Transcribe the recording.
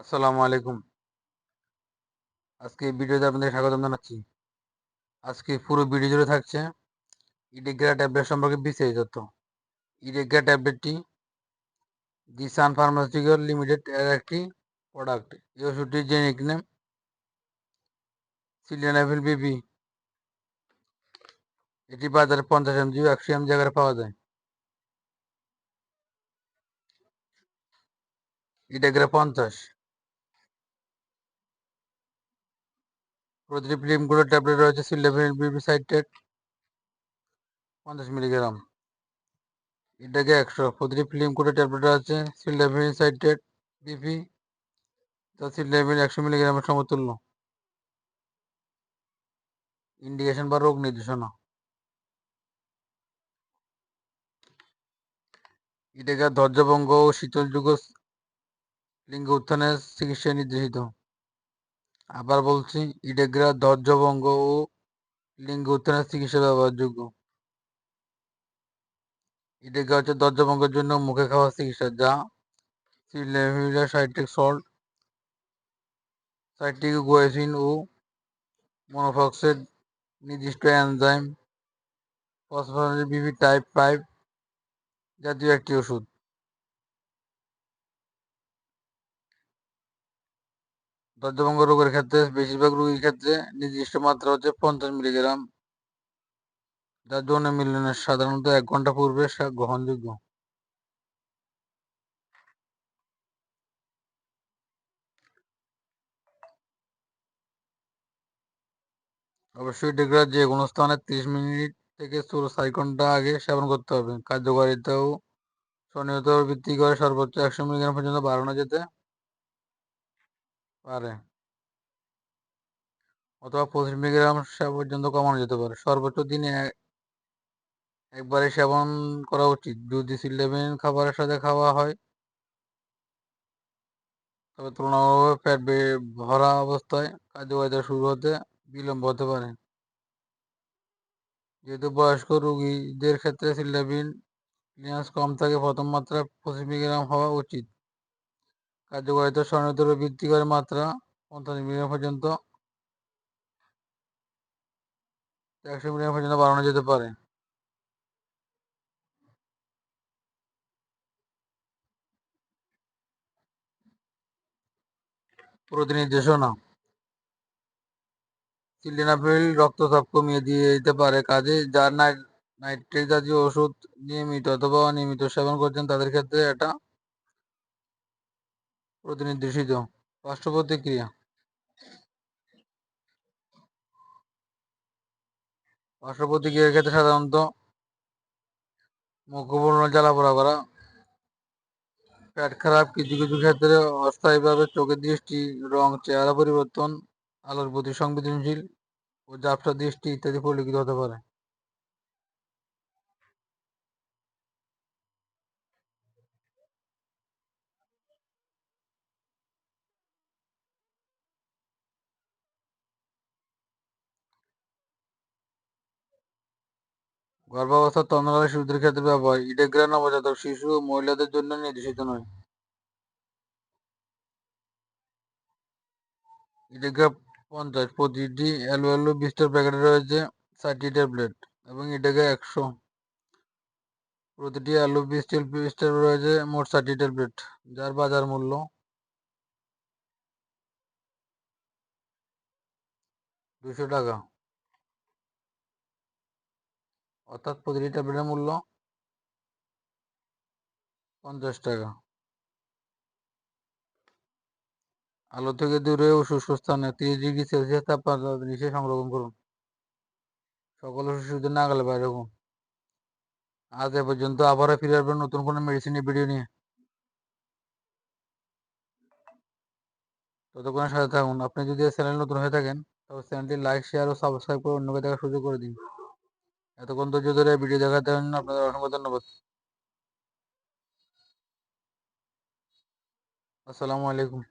আসসালামু আলাইকুম। আজকে এই ভিডিওতে আপনাদের স্বাগতম জানাচ্ছি। আজকে পুরো ভিডিও জুড়ে থাকছে ইডেগ্রা ট্যাবলেট সম্পর্কে বিস্তারিত তথ্য। ইডেগ্রা ট্যাবলেটটি দি সান ফার্মাসিউটিক্যাল লিমিটেড এর একটি প্রোডাক্ট এই ওষুধটির জেনিক নেম সিলিয়ানাফিল বিবি এটি বাজারে পঞ্চাশ এমজি একশো এমজি আকারে পাওয়া যায়। ইডেগ্রা পঞ্চাশ। প্রতিটি ফিল্মগুলো ট্যাবলেট রয়েছে সিলেভেন বিবি সাইটেড, পঞ্চাশ মিলিগ্রাম এটাকে একশো, প্রতিটি ফিল্ম কোডে ট্যাবলেট আছে সিলেভেন সাইটেড বিপি তা সিলেভেন একশো মিলিগ্রামের সমতুল্য। ইন্ডিকেশন বা রোগ নির্দেশনা। এটাকে ধৈর্যভঙ্গ ও শীতল যুগ লিঙ্গ উত্থানের চিকিৎসায় নির্দেশিত। আবার বলছি, ইডেগ্রা, ধৈর্যভঙ্গ ও লিঙ্গ উত্থানের চিকিৎসা ব্যবহারযোগ্য। ইডেগ্রা হচ্ছে ধৈর্যভঙ্গের জন্য মুখে খাওয়া চিকিৎসা, যা সিলেভিলা সাইট্রিক সল্ট, সাইট্রিক গোয়েসিন ও মনোফক্সের নির্দিষ্ট এনজাইম ফসফরাস বিবি টাইপ ফাইভ জাতীয় একটি ওষুধ। দর্জভঙ্গ রোগের ক্ষেত্রে, বেশিরভাগ রোগীর ক্ষেত্রে নির্দিষ্ট মাত্রা হচ্ছে পঞ্চাশ মিলিগ্রাম। যার যৌন মিলনের সাধারণত এক ঘণ্টা পূর্বে গ্রহণযোগ্য। অবশ্যই ডেগ্রা যে কোনো স্থানে ত্রিশ মিনিট থেকে ষোলো চার ঘণ্টা আগে সেবন করতে হবে। কার্যকারিতাও ও সনিয়ত ভিত্তি করে সর্বোচ্চ একশো মিলিগ্রাম পর্যন্ত বাড়ানো যেতে পারে। অথবা পঁচিশ মিলিগ্রাম পর্যন্ত কমানো যেতে পারে। সর্বোচ্চ দিনে একবারে সেবন করা উচিত। যদি সিলেবেন খাবারের সাথে খাওয়া হয়, তবে তুলনামূলকভাবে পেট ভরা অবস্থায় কার্যকারিতা শুরু হতে বিলম্ব হতে পারে। যেহেতু বয়স্ক রোগীদের ক্ষেত্রে সিলেবিন ক্লিয়ারেন্স কম থাকে, প্রথম মাত্রা পঁচিশ মিলিগ্রাম হওয়া উচিত। কার্যকারিতা স্বর্ণিত বৃদ্ধি করে মাত্রা পঞ্চাশ মিলিগ্রাম পর্যন্ত। একশো মিলিগ্রাম পর্যন্ত বাড়ানো যেতে পারে। প্রতিনির্দেশনা সিলিনাফিল রক্তচাপ কমিয়ে দিয়ে দিতে পারে। কাজে যার নাইট্রেট জাতীয় ওষুধ নিয়মিত অথবা অনিয়মিত সেবন করছেন, তাদের ক্ষেত্রে এটা প্রতিনির্দেশিত পার্শ্ব প্রতিক্রিয়া। প্রতিক্রিয়ার ক্ষেত্রে সাধারণত মুখপূর্ণ জ্বালাপোড়া করা, পেট খারাপ কিছু কিছু ক্ষেত্রে অস্থায়ীভাবে চোখের দৃষ্টি, রং, চেহারা পরিবর্তন, আলোর প্রতি সংবেদনশীল ও ঝাপসা দৃষ্টি ইত্যাদি পরিলক্ষিত হতে পারে। গর্ভাবস্থার তন্দ্রাকালীন শিশুদের ক্ষেত্রে ব্যবহার। ইডেগ্রা নবজাতক শিশু মহিলাদের জন্য নির্দেশিত নয়। ইডেগ্রা পঞ্চাশ। প্রতিটি এলো বিস্টার প্যাকেটে রয়েছে ষাটটি ট্যাবলেট এবং ইডেগ্রা একশো। প্রতিটি আলু বিস্টিল বিস্টার রয়েছে মোট ষাটটি ট্যাবলেট, যার বাজার মূল্য দুশো টাকা। অর্থাৎ প্রতিটি ট্যাবলেটের মূল্য পঞ্চাশ টাকা। আলো থেকে দূরে ও শুষ্ক স্থানে তিরিশ ডিগ্রি সেলসিয়াস তাপমাত্রা নিচে সংরক্ষণ করুন। সকল শিশুদের নাগালে বাইরে রাখুন আজ এ পর্যন্ত আবারও ফিরে আসবেন নতুন কোনো মেডিসিনের ভিডিও নিয়ে। ততক্ষণের সাথে থাকুন। আপনি যদি চ্যানেল নতুন হয়ে থাকেন তবে চ্যানেলটি লাইক শেয়ার ও সাবস্ক্রাইব করে অন্যকে দেখার সুযোগ করে দিন। এতক্ষণ ধৈর্য ধরে ভিডিও দেখার জন্য আপনাদের অসংখ্য ধন্যবাদ। আসসালামু আলাইকুম।